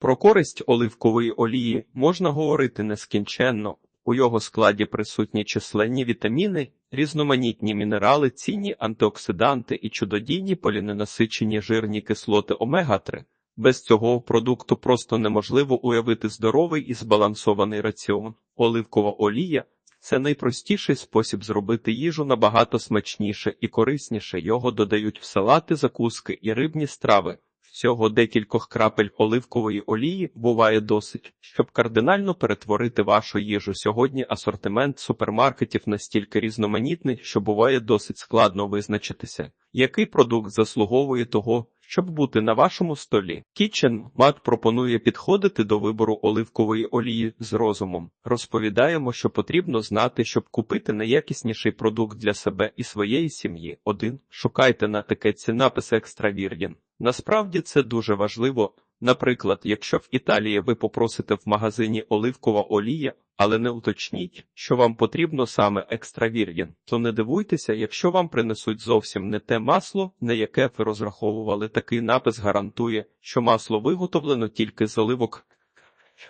Про користь оливкової олії можна говорити нескінченно. У його складі присутні численні вітаміни, різноманітні мінерали, цінні антиоксиданти і чудодійні поліненасичені жирні кислоти омега-3. Без цього продукту просто неможливо уявити здоровий і збалансований раціон. Оливкова олія це найпростіший спосіб зробити їжу набагато смачніше і корисніше. Його додають в салати, закуски і рибні страви. Всього декількох крапель оливкової олії буває досить, щоб кардинально перетворити вашу їжу. Сьогодні асортимент супермаркетів настільки різноманітний, що буває досить складно визначитися, який продукт заслуговує того, щоб бути на вашому столі. Kitchen Mart пропонує підходити до вибору оливкової олії з розумом. Розповідаємо, що потрібно знати, щоб купити найякісніший продукт для себе і своєї сім'ї. 1. Шукайте на етикетці напис Virgin. Насправді це дуже важливо. Наприклад, якщо в Італії ви попросите в магазині оливкова олія, але не уточніть, що вам потрібно саме екстра віргін, то не дивуйтеся, якщо вам принесуть зовсім не те масло, на яке ви розраховували. Такий напис гарантує, що масло виготовлено тільки з оливок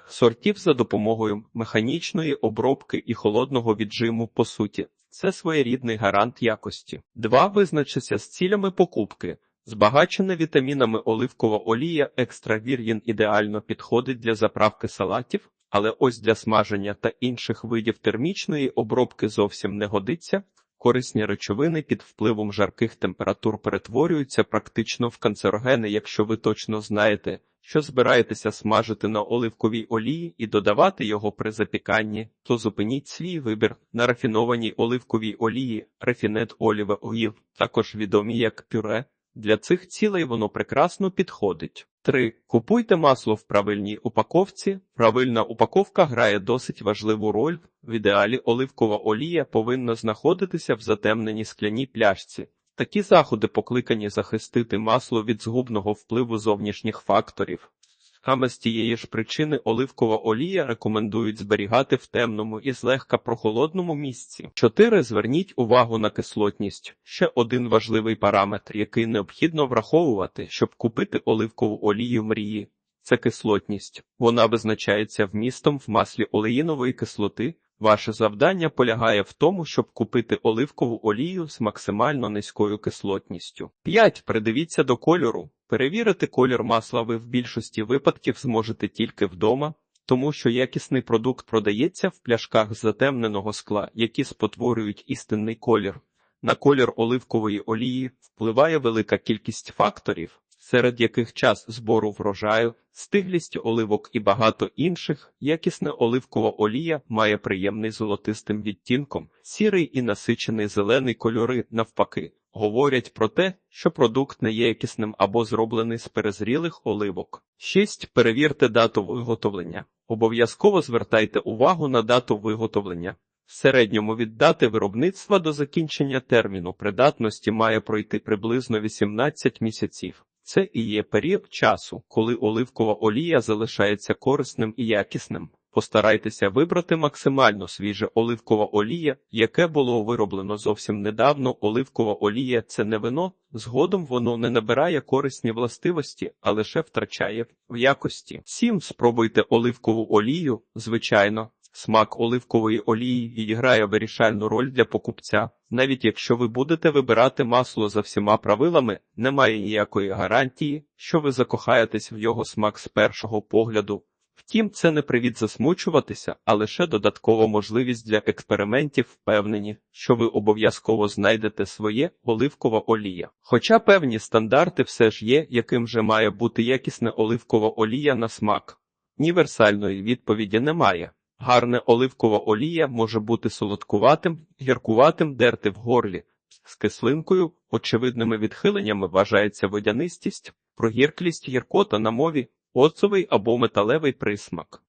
сортів за допомогою механічної обробки і холодного віджиму по суті. Це своєрідний гарант якості. 2. Визначися з цілями покупки. Збагачена вітамінами оливкова олія екстра вір'їн ідеально підходить для заправки салатів, але ось для смаження та інших видів термічної обробки зовсім не годиться. Корисні речовини під впливом жарких температур перетворюються практично в канцерогени, якщо ви точно знаєте, що збираєтеся смажити на оливковій олії і додавати його при запіканні, то зупиніть свій вибір на рафінованій оливковій олії, рафінет оліве оїв, також відомі як пюре. Для цих цілей воно прекрасно підходить. 3. Купуйте масло в правильній упаковці. Правильна упаковка грає досить важливу роль. В ідеалі оливкова олія повинна знаходитися в затемненій скляній пляшці. Такі заходи покликані захистити масло від згубного впливу зовнішніх факторів. Саме з тієї ж причини оливкова олія рекомендують зберігати в темному і злегка прохолодному місці. 4. Зверніть увагу на кислотність. Ще один важливий параметр, який необхідно враховувати, щоб купити оливкову олію мрії. Це кислотність. Вона визначається вмістом в маслі олеїнової кислоти. Ваше завдання полягає в тому, щоб купити оливкову олію з максимально низькою кислотністю. 5. Придивіться до кольору. Перевірити колір масла ви в більшості випадків зможете тільки вдома, тому що якісний продукт продається в пляшках затемненого скла, які спотворюють істинний колір. На колір оливкової олії впливає велика кількість факторів, серед яких час збору врожаю, стиглість оливок і багато інших. Якісна оливкова олія має приємний золотистим відтінком, сірий і насичений зелений кольори навпаки. Говорять про те, що продукт не є якісним або зроблений з перезрілих оливок. 6. Перевірте дату виготовлення. Обов'язково звертайте увагу на дату виготовлення. В середньому від дати виробництва до закінчення терміну придатності має пройти приблизно 18 місяців. Це і є період часу, коли оливкова олія залишається корисним і якісним. Постарайтеся вибрати максимально свіже оливкова олія, яке було вироблено зовсім недавно. Оливкова олія це не вино, згодом воно не набирає корисні властивості, а лише втрачає в якості. 7. Спробуйте оливкову олію, звичайно. Смак оливкової олії відіграє вирішальну роль для покупця. Навіть якщо ви будете вибирати масло за всіма правилами, немає ніякої гарантії, що ви закохаєтесь в його смак з першого погляду. Втім, це не привід засмучуватися, а лише додаткова можливість для експериментів, впевнені, що ви обов'язково знайдете своє оливкова олія. Хоча певні стандарти все ж є, яким же має бути якісна оливкова олія на смак. Універсальної відповіді немає. Гарне оливкова олія може бути солодкуватим, гіркуватим, дерти в горлі. З кислинкою, очевидними відхиленнями вважається водянистість, прогірклість гіркота на мові, оцовий або металевий присмак.